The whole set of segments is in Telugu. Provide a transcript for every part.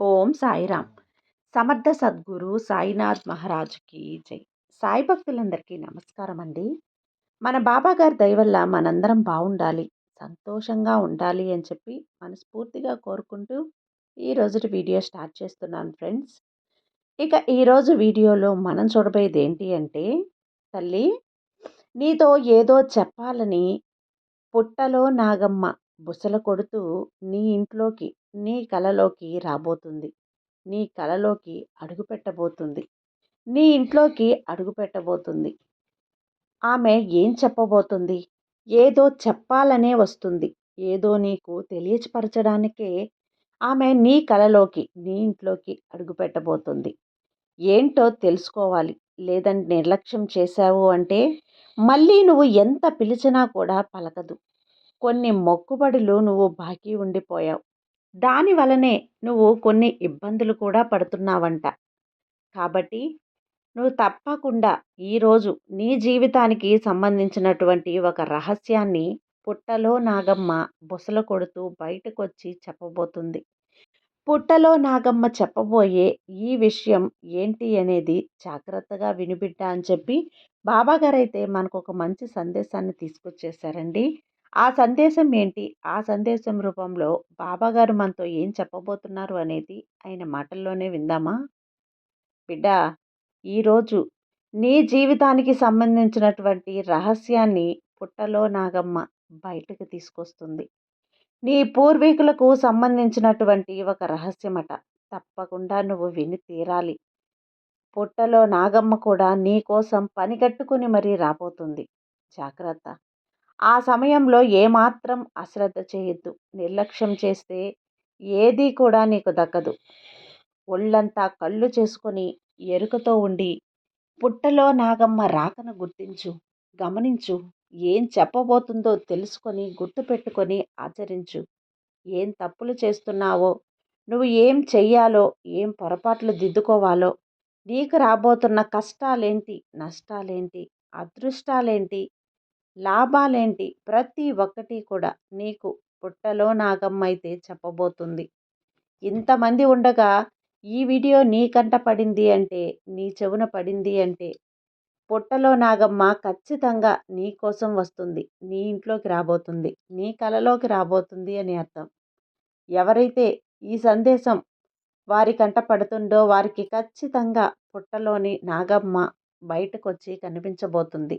ఓం సాయిరామ్. సమర్థ సద్గురు సాయినాథ్ మహారాజ్కి జై. సాయి భక్తులందరికీ నమస్కారం అండి మన బాబా గారి దయ మనందరం బాగుండాలి సంతోషంగా ఉండాలి అని చెప్పి మనస్ఫూర్తిగా కోరుకుంటూ ఈ రోజుటి వీడియో స్టార్ట్ చేస్తున్నాను ఫ్రెండ్స్. ఇక ఈరోజు వీడియోలో మనం చూడబోయేది ఏంటి అంటే తల్లి నీతో ఏదో చెప్పాలని పుట్టలో నాగమ్మ బుసలు కొడుతూ నీ ఇంట్లోకి నీ కలలోకి రాబోతుంది. నీ కలలోకి అడుగుపెట్టబోతుంది. నీ ఇంట్లోకి అడుగుపెట్టబోతుంది. ఆమె ఏం చెప్పబోతుంది? ఏదో చెప్పాలనే వస్తుంది. ఏదో నీకు తెలియపరచడానికే ఆమె నీ కలలోకి నీ ఇంట్లోకి అడుగుపెట్టబోతుంది. ఏంటో తెలుసుకోవాలి. లేదంటే నిర్లక్ష్యం చేశావు అంటే మళ్ళీ నువ్వు ఎంత పిలిచినా కూడా పలకదు. కొన్ని మొక్కుబడులు నువ్వు బాకీ ఉండిపోయావు. దాని వలనే నువ్వు కొన్ని ఇబ్బందులు కూడా పడుతున్నావంట. కాబట్టి నువ్వు తప్పకుండా ఈరోజు నీ జీవితానికి సంబంధించినటువంటి ఒక రహస్యాన్ని పుట్టలో నాగమ్మ బుసలు కొడుతూ బయటకొచ్చి చెప్పబోతుంది. పుట్టలో నాగమ్మ చెప్పబోయే ఈ విషయం ఏంటి అనేది జాగ్రత్తగా వినిబిడ్డ అని చెప్పి బాబాగారైతే మనకు ఒక మంచి సందేశాన్ని తీసుకొచ్చేసారండి ఆ సందేశం ఏంటి? ఆ సందేశం రూపంలో బాబాగారు మనతో ఏం చెప్పబోతున్నారు అనేది ఆయన మాటల్లోనే విందామా? బిడ్డ ఈరోజు నీ జీవితానికి సంబంధించినటువంటి రహస్యాన్ని పుట్టలో నాగమ్మ బయటకు తీసుకొస్తుంది. నీ పూర్వీకులకు సంబంధించినటువంటి ఒక రహస్యమట. తప్పకుండా నువ్వు విని తీరాలి. పుట్టలో నాగమ్మ కూడా నీ కోసం పని కట్టుకుని మరీ రాబోతుంది. జాగ్రత్త. ఆ సమయంలో ఏమాత్రం అశ్రద్ధ చేయొద్దు. నిర్లక్ష్యం చేస్తే ఏదీ కూడా నీకు దక్కదు. ఒళ్ళంతా కళ్ళు చేసుకొని ఎరుకతో ఉండి పుట్టలో నాగమ్మ రాకను గుర్తించు గమనించు ఏం చెప్పబోతుందో తెలుసుకొని గుర్తుపెట్టుకొని ఆచరించు. ఏం తప్పులు చేస్తున్నావో నువ్వు ఏం చెయ్యాలో ఏం పొరపాట్లు దిద్దుకోవాలో నీకు రాబోతున్న కష్టాలేంటి నష్టాలేంటి అదృష్టాలేంటి లాభాలేంటి? ప్రతి ఒక్కటి కూడా నీకు పుట్టలో నాగమ్మ అయితే చెప్పబోతుంది. ఇంతమంది ఉండగా ఈ వీడియో నీ కంట పడింది అంటే నీ చెవున పడింది అంటే పుట్టలో నాగమ్మ ఖచ్చితంగా నీ కోసం వస్తుంది. నీ ఇంట్లోకి రాబోతుంది. నీ కలలోకి రాబోతుంది అని అర్థం. ఎవరైతే ఈ సందేశం వారి కంట పడుతుందో వారికి ఖచ్చితంగా పుట్టలోని నాగమ్మ బయటకు వచ్చి కనిపించబోతుంది.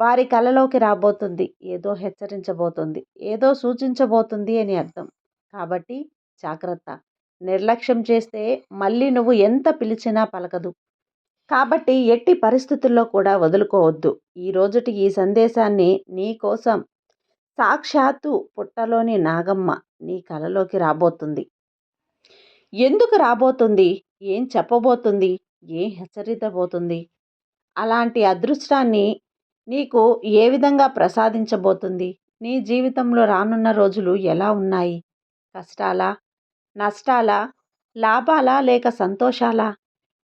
వారి కలలోకి రాబోతుంది. ఏదో హెచ్చరించబోతుంది. ఏదో సూచించబోతుంది అని అర్థం. కాబట్టి జాగ్రత్త. నిర్లక్ష్యం చేస్తే మళ్ళీ నువ్వు ఎంత పిలిచినా పలకదు. కాబట్టి ఎట్టి పరిస్థితుల్లో కూడా వదులుకోవద్దు. ఈ రోజుటి ఈ సందేశాన్ని నీ కోసం సాక్షాత్తు పుట్టలోని నాగమ్మ నీ కలలోకి రాబోతుంది. ఎందుకు రాబోతుంది? ఏం చెప్పబోతుంది? ఏం హెచ్చరించబోతుంది అలాంటి అదృష్టాన్ని నీకు ఏ విధంగా ప్రసాదించబోతుంది? నీ జీవితంలో రానున్న రోజులు ఎలా ఉన్నాయి? కష్టాలా? నష్టాలా? లాభాలా? లేక సంతోషాలా?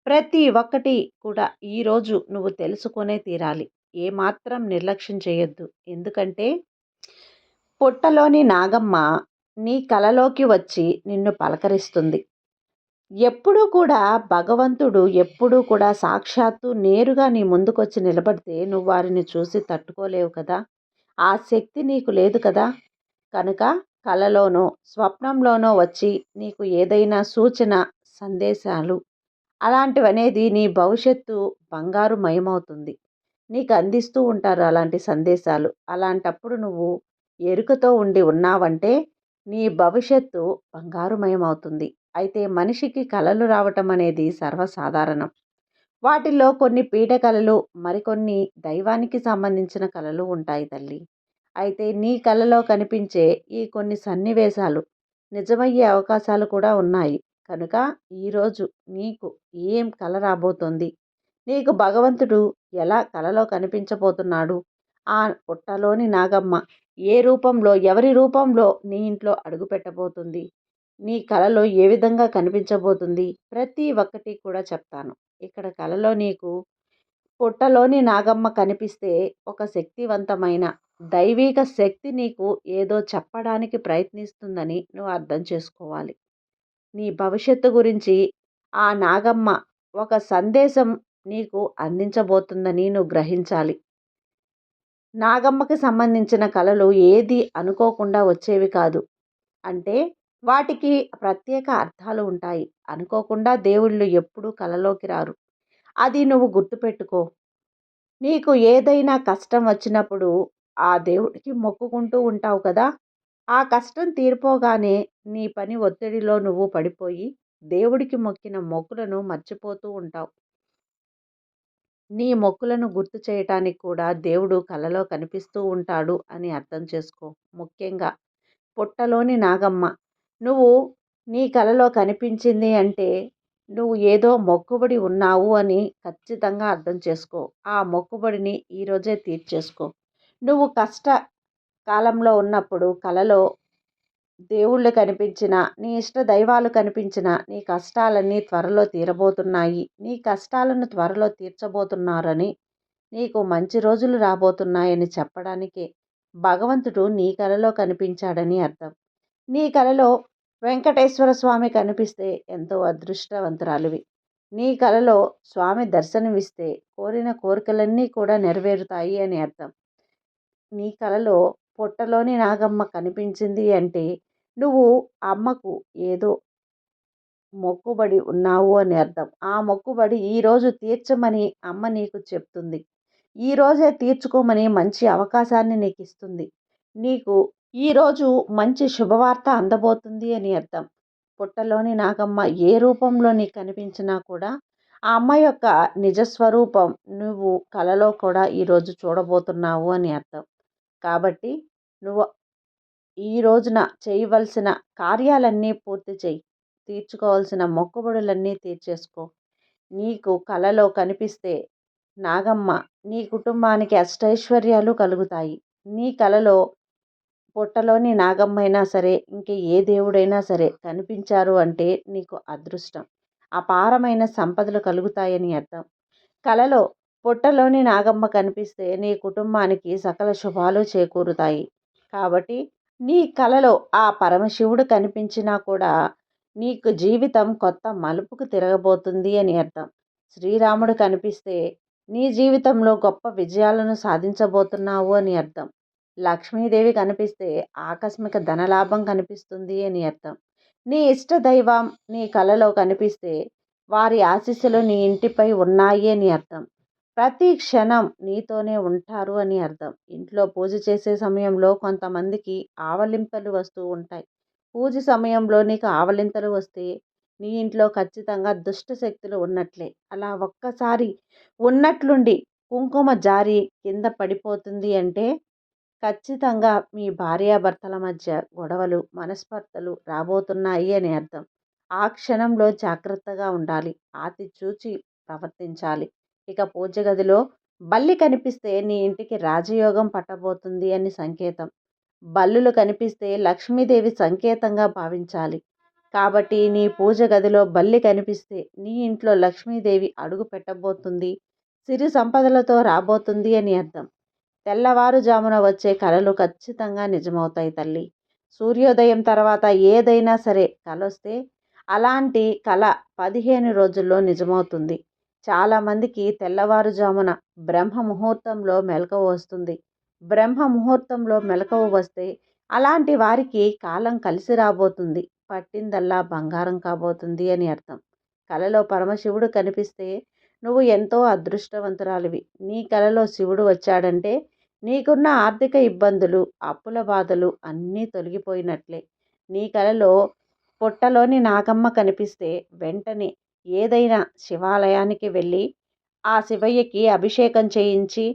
ప్రతి ఒక్కటి కూడా ఈరోజు నువ్వు తెలుసుకునే తీరాలి. ఏమాత్రం నిర్లక్ష్యం చేయొద్దు. ఎందుకంటే పుట్టలోని నాగమ్మ నీ కలలోకి వచ్చి నిన్ను పలకరిస్తుంది. ఎప్పుడూ కూడా భగవంతుడు ఎప్పుడూ కూడా సాక్షాత్తు నేరుగా నీ ముందుకొచ్చి నిలబడితే నువ్వు వారిని చూసి తట్టుకోలేవు కదా? ఆ శక్తి నీకు లేదు కదా? కనుక కలలోనో స్వప్నంలోనో వచ్చి నీకు ఏదైనా సూచన సందేశాలు అలాంటివనేది నీ భవిష్యత్తు బంగారు మయమవుతుంది. నీకు అందిస్తూ ఉంటారు అలాంటి సందేశాలు. అలాంటప్పుడు నువ్వు ఎరుకతో ఉండి ఉన్నావంటే నీ భవిష్యత్తు బంగారుమయమవుతుంది. అయితే మనిషికి కళలు రావటం అనేది సర్వసాధారణం. వాటిల్లో కొన్ని పీఠ కళలు మరికొన్ని దైవానికి సంబంధించిన కళలు ఉంటాయి తల్లి. అయితే నీ కళలో కనిపించే ఈ కొన్ని సన్నివేశాలు నిజమయ్యే అవకాశాలు కూడా ఉన్నాయి. కనుక ఈరోజు నీకు ఏం కళ రాబోతోంది? నీకు భగవంతుడు ఎలా కళలో కనిపించబోతున్నాడు? ఆ పుట్టలోని నాగమ్మ ఏ రూపంలో ఎవరి రూపంలో నీ ఇంట్లో అడుగు పెట్టబోతుంది నీ కళలో ఏ విధంగా కనిపించబోతుంది? ప్రతి ఒక్కటి కూడా చెప్తాను. ఇక్కడ కళలో నీకు పుట్టలోని నాగమ్మ కనిపిస్తే ఒక శక్తివంతమైన దైవిక శక్తి నీకు ఏదో చెప్పడానికి ప్రయత్నిస్తుందని నువ్వు అర్థం చేసుకోవాలి. నీ భవిష్యత్తు గురించి ఆ నాగమ్మ ఒక సందేశం నీకు అందించబోతుందని నువ్వు గ్రహించాలి. నాగమ్మకి సంబంధించిన కళలు ఏది అనుకోకుండా వచ్చేవి కాదు. అంటే వాటికి ప్రత్యేక అర్థాలు ఉంటాయి. అనుకోకుండా దేవుళ్ళు ఎప్పుడూ కలలోకి రారు. అది నువ్వు గుర్తుపెట్టుకో. నీకు ఏదైనా కష్టం వచ్చినప్పుడు ఆ దేవుడికి మొక్కుకుంటూ ఉంటావు కదా! ఆ కష్టం తీరిపోగానే నీ పని ఒత్తిడిలో నువ్వు పడిపోయి దేవుడికి మొక్కిన మొక్కులను మర్చిపోతూ ఉంటావు. నీ మొక్కులను గుర్తు చేయటానికి కూడా దేవుడు కలలో కనిపిస్తూ ఉంటాడు అని అర్థం చేసుకో. ముఖ్యంగా పుట్టలోని నాగమ్మ నువ్వు నీ కలలో కనిపించింది అంటే నువ్వు ఏదో మొక్కుబడి ఉన్నావు అని ఖచ్చితంగా అర్థం చేసుకో. ఆ మొక్కుబడిని ఈరోజే తీర్చేసుకో. నువ్వు కష్ట కాలంలో ఉన్నప్పుడు కలలో దేవుళ్ళు కనిపించిన నీ ఇష్ట దైవాలు కనిపించిన నీ కష్టాలన్నీ త్వరలో తీరబోతున్నాయి. నీ కష్టాలను త్వరలో తీర్చబోతున్నారని నీకు మంచి రోజులు రాబోతున్నాయని చెప్పడానికే భగవంతుడు నీ కలలో కనిపించాడని అర్థం. నీ కలలో వెంకటేశ్వర స్వామి కనిపిస్తే ఎంతో అదృష్టవంతురాలివి. నీ కలలో స్వామి దర్శనమిస్తే కోరిన కోరికలన్నీ కూడా నెరవేరుతాయి అని అర్థం. నీ కలలో పొట్టలోని నాగమ్మ కనిపించింది అంటే నువ్వు అమ్మకు ఏదో మొక్కుబడి ఉన్నావు అని అర్థం. ఆ మొక్కుబడి ఈరోజు తీర్చమని అమ్మ నీకు చెప్తుంది. ఈరోజే తీర్చుకోమని మంచి అవకాశాన్ని నీకు ఇస్తుంది నీకు ఈరోజు మంచి శుభవార్త అందబోతుంది అని అర్థం. పుట్టలోని నాగమ్మ ఏ రూపంలో నీకు కనిపించినా కూడా ఆ అమ్మ యొక్క నిజస్వరూపం నువ్వు కలలో కూడా ఈరోజు చూడబోతున్నావు అని అర్థం. కాబట్టి నువ్వు ఈ రోజున చేయవలసిన కార్యాలన్నీ పూర్తి చేయి తీర్చుకోవాల్సిన మొక్కుబడులన్నీ తీర్చేసుకో. నీకు కలలో కనిపిస్తే నాగమ్మ నీ కుటుంబానికి అష్టైశ్వర్యాలు కలుగుతాయి. నీ కలలో పుట్టలోని నాగమ్మైనా సరే ఇంక ఏ దేవుడైనా సరే కనిపించారు అంటే నీకు అదృష్టం. అపారమైన సంపదలు కలుగుతాయని అర్థం. కలలో పుట్టలోని నాగమ్మ కనిపిస్తే నీ కుటుంబానికి సకల శుభాలు చేకూరుతాయి. కాబట్టి నీ కలలో ఆ పరమశివుడు కనిపించినా కూడా నీకు జీవితం కొత్త మలుపుకు తిరగబోతుంది అని అర్థం. శ్రీరాముడు కనిపిస్తే నీ జీవితంలో గొప్ప విజయాలను సాధించబోతున్నావు అని అర్థం. లక్ష్మీదేవి కనిపిస్తే ఆకస్మిక ధనలాభం కనిపిస్తుంది అని అర్థం. నీ ఇష్ట దైవం నీ కలలో కనిపిస్తే వారి ఆశీస్సులు నీ ఇంటిపై ఉన్నాయి అని అర్థం. ప్రతి క్షణం నీతోనే ఉంటారు అని అర్థం. ఇంట్లో పూజ చేసే సమయంలో కొంతమందికి ఆవలింపలు వస్తూ ఉంటాయి. పూజ సమయంలో నీకు ఆవలింతలు వస్తే నీ ఇంట్లో ఖచ్చితంగా దుష్ట శక్తులు ఉన్నట్లే. అలా ఒక్కసారి ఉన్నట్లుండి కుంకుమ జారి కింద పడిపోతుంది అంటే ఖచ్చితంగా మీ భార్యాభర్తల మధ్య గొడవలు మనస్పర్ధలు రాబోతున్నాయి అని అర్థం. ఆ క్షణంలో జాగ్రత్తగా ఉండాలి. ఆతి చూచి ప్రవర్తించాలి. ఇక పూజ గదిలో బల్లి కనిపిస్తే నీ ఇంటికి రాజయోగం పట్టబోతుంది అని సంకేతం. బల్లులు కనిపిస్తే లక్ష్మీదేవి సంకేతంగా భావించాలి. కాబట్టి నీ పూజ గదిలో బల్లి కనిపిస్తే నీ ఇంట్లో లక్ష్మీదేవి అడుగు పెట్టబోతుంది. సిరి సంపదలతో రాబోతుంది అని అర్థం. తెల్లవారుజామున వచ్చే కళలు ఖచ్చితంగా నిజమవుతాయి తల్లి. సూర్యోదయం తర్వాత ఏదైనా సరే కలొస్తే అలాంటి కళ పదిహేను రోజుల్లో నిజమవుతుంది. చాలామందికి తెల్లవారుజామున బ్రహ్మ ముహూర్తంలో మెలకువ వస్తుంది. బ్రహ్మ ముహూర్తంలో మెలకువ వస్తే అలాంటి వారికి కాలం కలిసి రాబోతుంది. పట్టిందల్లా బంగారం కాబోతుంది అని అర్థం. కలలో పరమశివుడు కనిపిస్తే నువ్వు ఎంతో అదృష్టవంతురాలివి. నీ కలలో శివుడు వచ్చాడంటే నీకున్న ఆర్థిక ఇబ్బందులు అప్పుల బాధలు అన్నీ తొలగిపోయినట్లే. నీ కలలో పుట్టలోని నాగమ్మ కనిపిస్తే వెంటనే ఏదైనా శివాలయానికి వెళ్ళి ఆ శివయ్యకి అభిషేకం చేయించి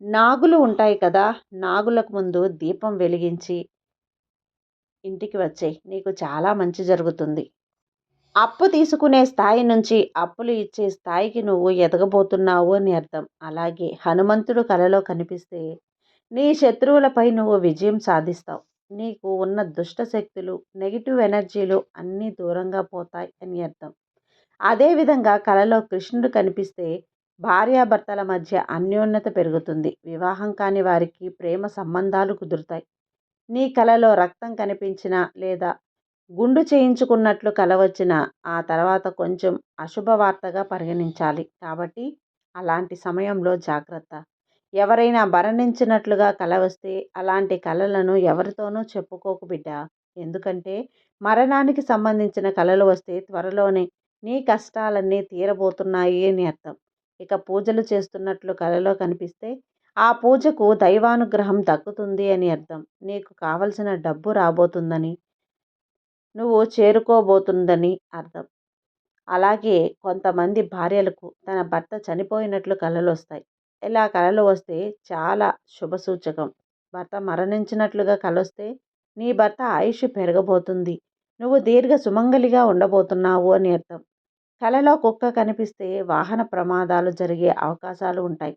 నాగులు ఉంటాయి కదా నాగులకు ముందు దీపం వెలిగించి ఇంటికి వచ్చేయి. నీకు చాలా మంచి జరుగుతుంది. అప్పు తీసుకునే స్థాయి నుంచి అప్పులు ఇచ్చే స్థాయికి నువ్వు ఎదగబోతున్నావు అని అర్థం. అలాగే హనుమంతుడు కలలో కనిపిస్తే నీ శత్రువులపై నువ్వు విజయం సాధిస్తావు. నీకు ఉన్న దుష్ట శక్తులు నెగిటివ్ ఎనర్జీలు అన్నీ దూరంగా పోతాయి అని అర్థం. అదేవిధంగా కలలో కృష్ణుడు కనిపిస్తే భార్యాభర్తల మధ్య అన్యోన్యత పెరుగుతుంది. వివాహం కాని వారికి ప్రేమ సంబంధాలు కుదురుతాయి. నీ కలలో రక్తం కనిపించిన లేదా గుండు చేయించుకున్నట్లు కల వచ్చిన ఆ తర్వాత కొంచెం అశుభవార్తగా పరిగణించాలి. కాబట్టి అలాంటి సమయంలో జాగ్రత్త. ఎవరైనా మరణించినట్లుగా కల వస్తే అలాంటి కలలను ఎవరితోనూ చెప్పుకోకు బిడ్డ. ఎందుకంటే మరణానికి సంబంధించిన కలలు వస్తే త్వరలోనే నీ కష్టాలన్నీ తీరబోతున్నాయి అని అర్థం. ఇక పూజలు చేస్తున్నట్లు కలలో కనిపిస్తే ఆ పూజకు దైవానుగ్రహం దక్కుతుంది అని అర్థం. నీకు కావలసిన డబ్బు రాబోతుందని నువ్వు చేరుకోబోతుందని అర్థం. అలాగే కొంతమంది భార్యలకు తన భర్త చనిపోయినట్లు కలలు వస్తాయి ఇలా కలలు వస్తే చాలా శుభసూచకం. భర్త మరణించినట్లుగా కలొస్తే నీ భర్త ఆయుష్ పెరగబోతుంది. నువ్వు దీర్ఘ సుమంగలిగా ఉండబోతున్నావు అని అర్థం. కలలో కుక్క కనిపిస్తే వాహన ప్రమాదాలు జరిగే అవకాశాలు ఉంటాయి.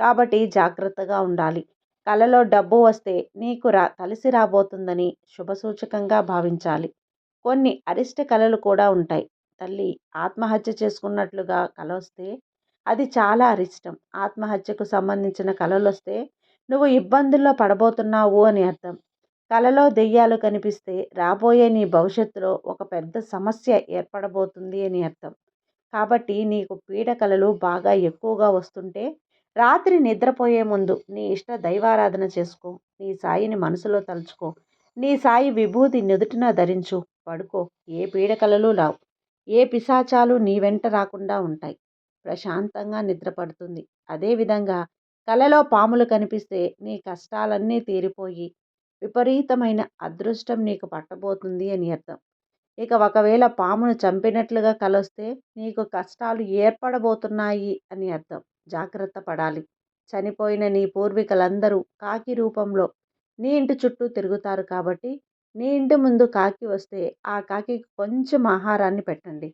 కాబట్టి జాగ్రత్తగా ఉండాలి. కలలో డబ్బు వస్తే నీకు రా కలిసి రాబోతుందని శుభసూచకంగా భావించాలి. కొన్ని అరిష్ట కళలు కూడా ఉంటాయి. తల్లి ఆత్మహత్య చేసుకున్నట్లుగా కళ వస్తే అది చాలా అరిష్టం. ఆత్మహత్యకు సంబంధించిన కళలు వస్తే నువ్వు ఇబ్బందుల్లో పడబోతున్నావు అని అర్థం. కలలో దెయ్యాలు కనిపిస్తే రాబోయే నీ భవిష్యత్తులో ఒక పెద్ద సమస్య ఏర్పడబోతుంది అని అర్థం. కాబట్టి నీకు పీడకలలు బాగా ఎక్కువగా వస్తుంటే రాత్రి నిద్రపోయే ముందు నీ ఇష్ట దైవారాధన చేసుకో. నీ సాయిని మనసులో తలుచుకో. నీ సాయి విభూతి నుదుటిన ధరించు. పడుకో. ఏ పీడకలలు రావు. ఏ పిశాచాలు నీ వెంట రాకుండా ఉంటాయి. ప్రశాంతంగా నిద్రపడుతుంది. అదేవిధంగా కలలో పాములు కనిపిస్తే నీ కష్టాలన్నీ తీరిపోయి విపరీతమైన అదృష్టం నీకు పట్టబోతుంది అని అర్థం. ఇక ఒకవేళ పామును చంపినట్లుగా కలొస్తే నీకు కష్టాలు ఏర్పడబోతున్నాయి అని అర్థం. జాగ్రత్త పడాలి. చనిపోయిన నీ పూర్వీకులందరూ కాకి రూపంలో నీ ఇంటి చుట్టూ తిరుగుతారు కాబట్టి నీ ఇంటి ముందు కాకి వస్తే ఆ కాకి కొంచెం ఆహారాన్ని పెట్టండి.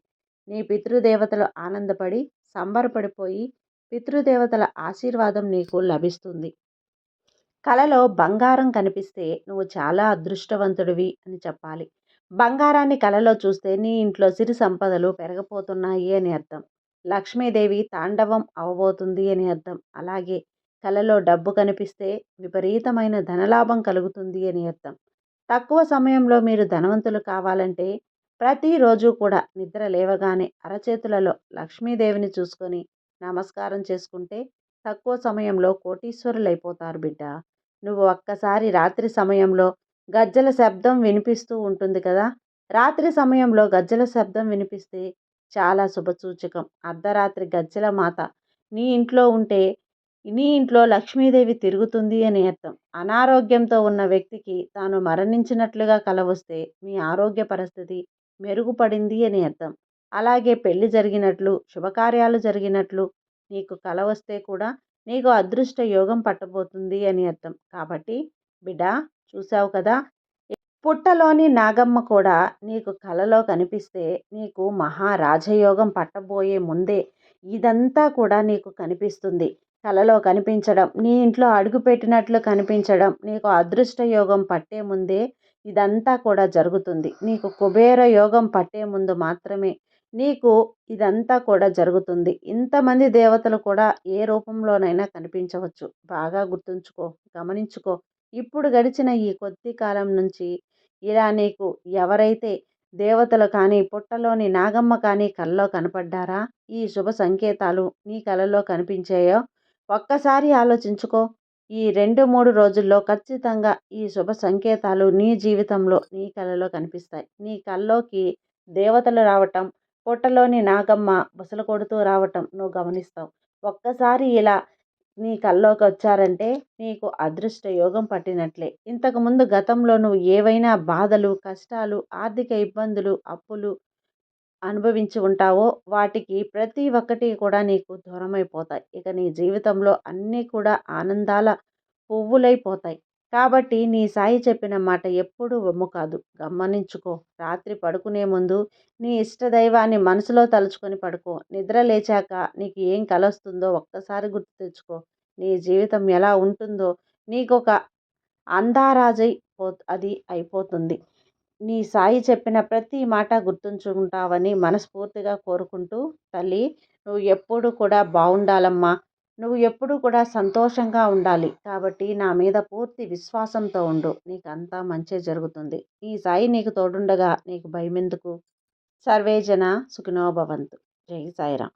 నీ పితృదేవతలు ఆనందపడి సంబరపడిపోయి పితృదేవతల ఆశీర్వాదం నీకు లభిస్తుంది. కలలో బంగారం కనిపిస్తే నువ్వు చాలా అదృష్టవంతుడివి అని చెప్పాలి. బంగారాన్ని కలలో చూస్తే నీ ఇంట్లో సిరి సంపదలు పెరగపోతున్నాయి అని అర్థం. లక్ష్మీదేవి తాండవం అవబోతుంది అని అర్థం. అలాగే కలలో డబ్బు కనిపిస్తే విపరీతమైన ధనలాభం కలుగుతుంది అని అర్థం. తక్కువ సమయంలో మీరు ధనవంతులు కావాలంటే ప్రతిరోజు కూడా నిద్ర లేవగానే అరచేతులలో లక్ష్మీదేవిని చూసుకొని నమస్కారం చేసుకుంటే తక్కువ సమయంలో కోటీశ్వరులైపోతారు బిడ్డ. నువ్వు ఒక్కసారి రాత్రి సమయంలో గజ్జల శబ్దం వినిపిస్తూ ఉంటుంది కదా? రాత్రి సమయంలో గజ్జల శబ్దం వినిపిస్తే చాలా శుభసూచకం. అర్ధరాత్రి గజ్జల మాత నీ ఇంట్లో ఉంటే నీ ఇంట్లో లక్ష్మీదేవి తిరుగుతుంది అని అర్థం. అనారోగ్యంతో ఉన్న వ్యక్తికి తాను మరణించినట్లుగా కల వస్తే మీ ఆరోగ్య పరిస్థితి మెరుగుపడింది అని అర్థం. అలాగే పెళ్ళి జరిగినట్లు శుభకార్యాలు జరిగినట్లు నీకు కల వస్తే కూడా నీకు అదృష్ట యోగం పట్టబోతుంది అని అర్థం. కాబట్టి బిడా చూసావు కదా పుట్టలోని నాగమ్మ కూడా నీకు కలలో కనిపిస్తే నీకు మహారాజయోగం పట్టబోయే ముందే ఇదంతా కూడా నీకు కనిపిస్తుంది. కలలో కనిపించడం నీ ఇంట్లో అడుగుపెట్టినట్లు కనిపించడం నీకు అదృష్ట యోగం పట్టే ముందే ఇదంతా కూడా జరుగుతుంది. నీకు కుబేర యోగం పట్టే ముందు మాత్రమే నీకు ఇదంతా కూడా జరుగుతుంది. ఇంతమంది దేవతలు కూడా ఏ రూపంలోనైనా కనిపించవచ్చు. బాగా గుర్తుంచుకో గమనించుకో. ఇప్పుడు గడిచిన ఈ కొద్ది కాలం నుంచి ఇలా నీకు ఎవరైతే దేవతలు కానీ పుట్టలోని నాగమ్మ కానీ కలలో కనపడ్డారా? ఈ శుభ సంకేతాలు నీ కలలో కనిపించాయో ఒక్కసారి ఆలోచించుకో. ఈ రెండు మూడు రోజుల్లో ఖచ్చితంగా ఈ శుభ సంకేతాలు నీ జీవితంలో నీ కలలో కనిపిస్తాయి. నీ కళ్ళలోకి దేవతలు రావటం పుట్టలోని నాగమ్మ బుసలు కొడుతూ రావటం నువ్వు గమనిస్తావు. ఒక్కసారి ఇలా నీ కల్లోకి వచ్చారంటే నీకు అదృష్ట యోగం పట్టినట్లే. ఇంతకుముందు గతంలో నువ్వు ఏవైనా బాధలు కష్టాలు ఆర్థిక ఇబ్బందులు అప్పులు అనుభవించి ఉంటావో వాటికి ప్రతి ఒక్కటి కూడా నీకు దూరమైపోతాయి. ఇక నీ జీవితంలో అన్నీ కూడా ఆనందాల పువ్వులైపోతాయి. కాబట్టి నీ సాయి చెప్పిన మాట ఎప్పుడూ వమ్ము కాదు. గమనించుకో. రాత్రి పడుకునే ముందు నీ ఇష్ట దైవాన్ని మనసులో తలుచుకొని పడుకో. నిద్ర లేచాక నీకు ఏం కలొస్తుందో ఒక్కసారి గుర్తు తెచ్చుకో. నీ జీవితం ఎలా ఉంటుందో నీకొక ఒక అందారాజై పో అది అయిపోతుంది. నీ సాయి చెప్పిన ప్రతి మాట గుర్తుంచుకుంటావని మనస్ఫూర్తిగా కోరుకుంటూ తల్లి నువ్వు ఎప్పుడు కూడా బాగుండాలమ్మా నువ్వు ఎప్పుడూ కూడా సంతోషంగా ఉండాలి. కాబట్టి నా మీద పూర్తి విశ్వాసంతో ఉండు. నీకు అంతా మంచి జరుగుతుంది. నీ సాయి నీకు తోడుండగా నీకు భయమెందుకు? సర్వేజన సుఖినోభవంతు జై సాయిరామ్.